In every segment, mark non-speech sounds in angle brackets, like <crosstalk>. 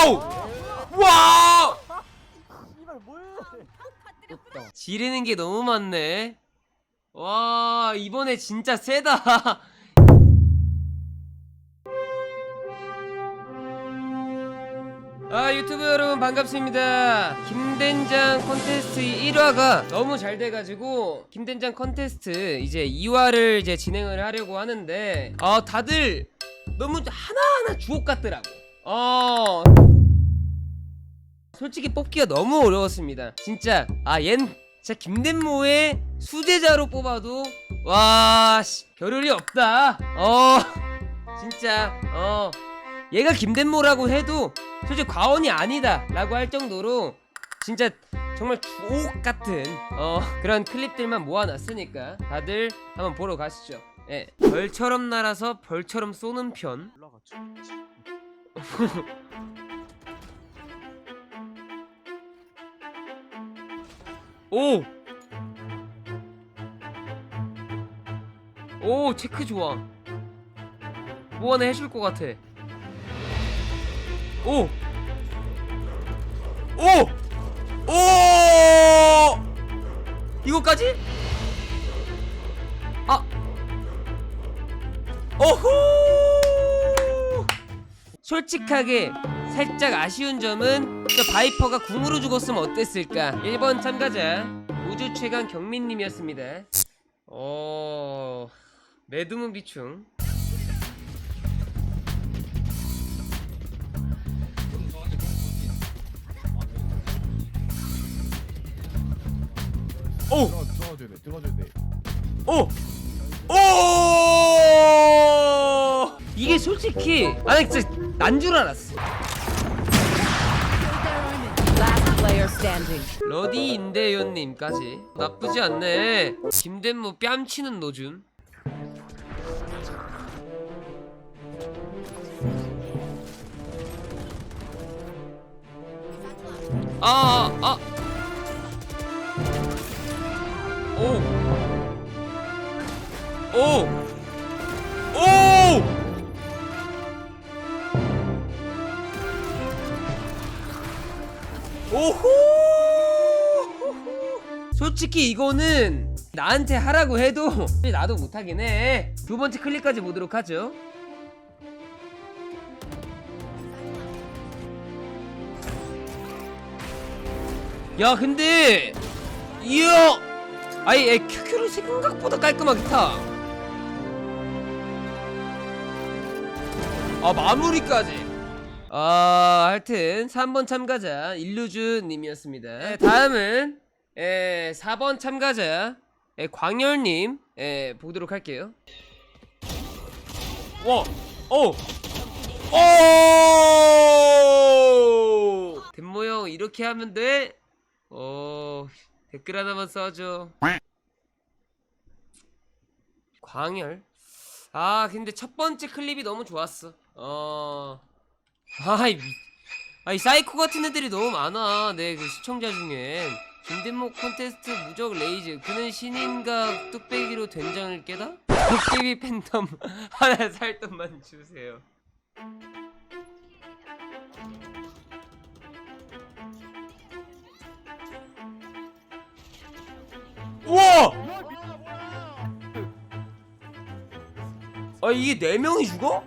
와우! 와! 씨발 뭐해? 지르는 게 너무 많네. 와, 이번에 진짜 세다. <laughs> 아, 유튜브 여러분 반갑습니다. 김된장 콘테스트 1화가 너무 잘 돼가지고, 김된장 콘테스트 이제 2화를 이제 진행을 하려고 하는데, 아, 다들 너무 하나하나 주옥 같더라고. 어, 솔직히 뽑기가 너무 어려웠습니다. 진짜 아얜 진짜 김덴모의 수제자로 뽑아도 와 씨, 겨를이 없다. 어 진짜 어 얘가 김덴모라고 해도 솔직히 과언이 아니다 라고 할 정도로 진짜 정말 주옥 같은 어 그런 클립들만 모아놨으니까 다들 한번 보러 가시죠. 예, 별처럼 날아서 별처럼 쏘는 편. <laughs> 오! 오, 체크 좋아. 뭐 하나 해줄 것 같아. 오! 오! 오! 이거까지? 아! 오호! 솔직하게 살짝 아쉬운 점은 저 바이퍼가 궁으로 죽었으면 어땠을까 1번 참가자 우주 최강 경민님이었습니다 어... 매드문 비충 오! 들어 들어줘야 돼 들어줘야 돼 오! 오! 이게 솔직히 아니 진짜 난 줄 알았어. 러디 인대요님까지 나쁘지 않네 김덴모 뺨치는 노준 아, 아. 오. 오. 오. 솔직히 이거는 나한테 하라고 해도 <laughs> 나도 못하긴 해. 두 번째 클릭까지 보도록 하죠. 야, 근데 이야, 아니, 애 큐큐를 생각보다 깔끔하게 타. 아, 마무리까지. 아, 하여튼 3번 참가자 일루즈 님이었습니다. 네, 다음은 에, 4번 참가자 에, 광열 님 에, 보도록 할게요. 와! 오! 오! 덴모 형 이렇게 하면 돼? 어, 댓글 하나만 써줘. 광열? 아, 근데 첫 번째 클립이 너무 좋았어. 어. 아이, 미... 아이, 사이코 같은 애들이 너무 많아. 내 그 시청자 중엔. 김대목 콘테스트 무적 레이즈. 그는 신인과 뚝배기로 된장을 깨다? 도깨비 팬덤 <laughs> 하나 살 돈만 주세요. 우와! 아 이게 네 명이 죽어?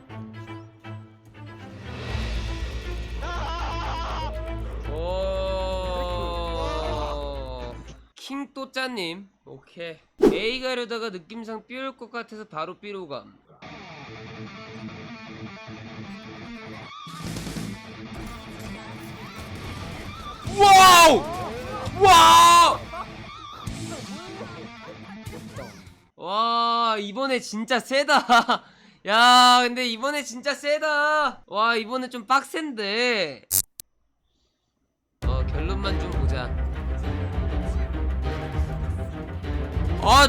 킹또짜님. 오케이. A 가려다가 느낌상 삐올 것 같아서 바로 삐로 감. 와우! 와우! 와 이번에 진짜 세다. <laughs> 야 근데 이번에 진짜 세다. 와 이번에 좀 빡센데. 어 결론만 좀 아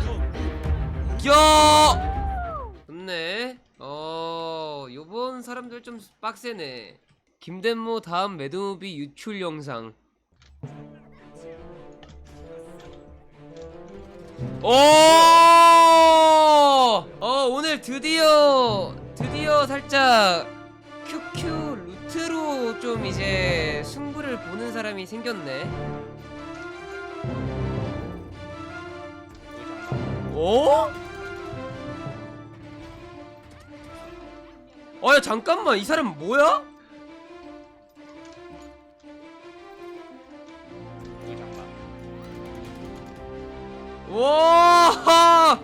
야! 좋네 어 요번 사람들 좀 빡세네 김덴모 다음 매드무비 유출 영상 오! 어, 오늘 드디어, 드디어 살짝 큐큐 루트로 또좀 이제 승부를 보는 사람이 생겼네. 어? 어, 야, 잠깐만, 이 사람 뭐야? 와!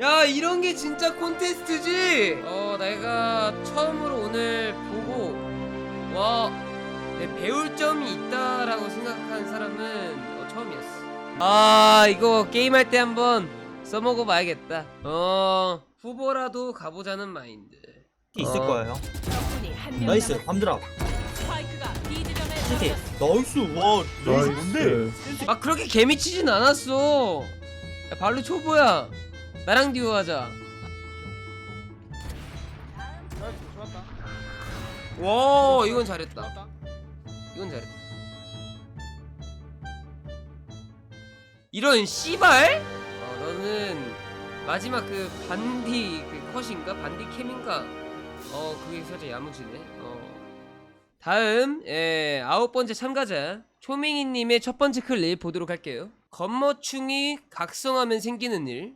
야, 이런 게 진짜 콘테스트지? 어, 내가 처음으로 오늘 보고, 와, 내 배울 점이 있다라고 생각한 사람은 어, 처음이었어. 아, 이거 게임할 때 한번 써먹어 봐야겠다. 어, 후보라도 가보자는 마인드. 있을 어. 거예요. 나이스 밤드랍 스파이크가 B 지점에 시티 떨어졌습니다. 나이스 와 레이스 뭔데 아, 그렇게 개미치진 않았어. 야, 발로 초보야. 나랑 듀오 하자. 좋았다. 와, 이건 잘했다. 이건 잘했다. 이런 씨발? 어, 너는 마지막 그 반디 그 컷인가 반디 캠인가? 어 그게 살짝 야무지네. 어. 다음 예, 아홉 번째 참가자 초밍이님의 첫 번째 클립 보도록 할게요. 겉멋충이 각성하면 생기는 일.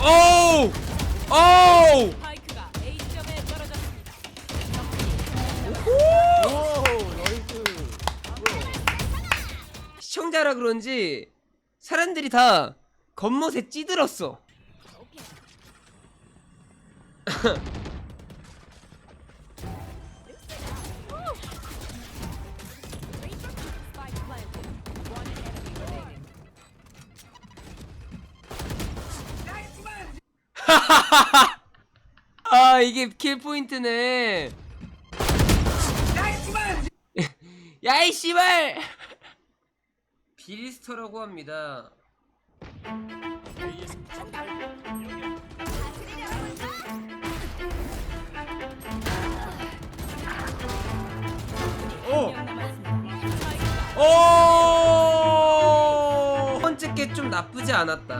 오우! 오우! 시청자라 그런지 사람들이 다 겉멋에 찌들었어. <laughs> 아 이게 킬 포인트네. <laughs> 야이 씨발. 빌스터라고 합니다. 오! 스파이크가 오! 첫 번째 게 좀 나쁘지 않았다.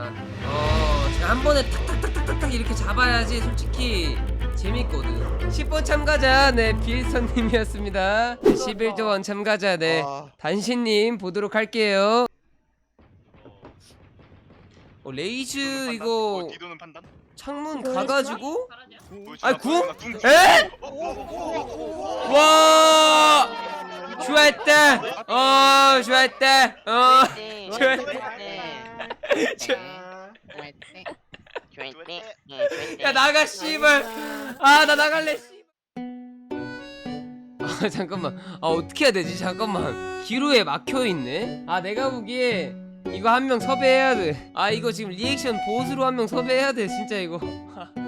어, 제가 한 번에 탁탁탁탁탁탁 이렇게 잡아야지 솔직히 재밌거든. 10번 참가자, 네, 빌선님이었습니다. 11번 참가자, 네, 단신님 보도록 할게요. 어, 레이즈 이거 디도는 판단? 창문 가가지고? 아니 궁? 에? 와 좋았다 어 좋았다 어 좋았다 <laughs> 야 나가 씨발. 아 나 나갈래. 씨발 아 잠깐만. 아 어떻게 해야 되지? 잠깐만. 기로에 막혀있네? 아 내가 보기에 이거 한 명 섭외해야 돼아 이거 지금 리액션 보스로 한 명 섭외해야 돼 진짜 이거 <laughs>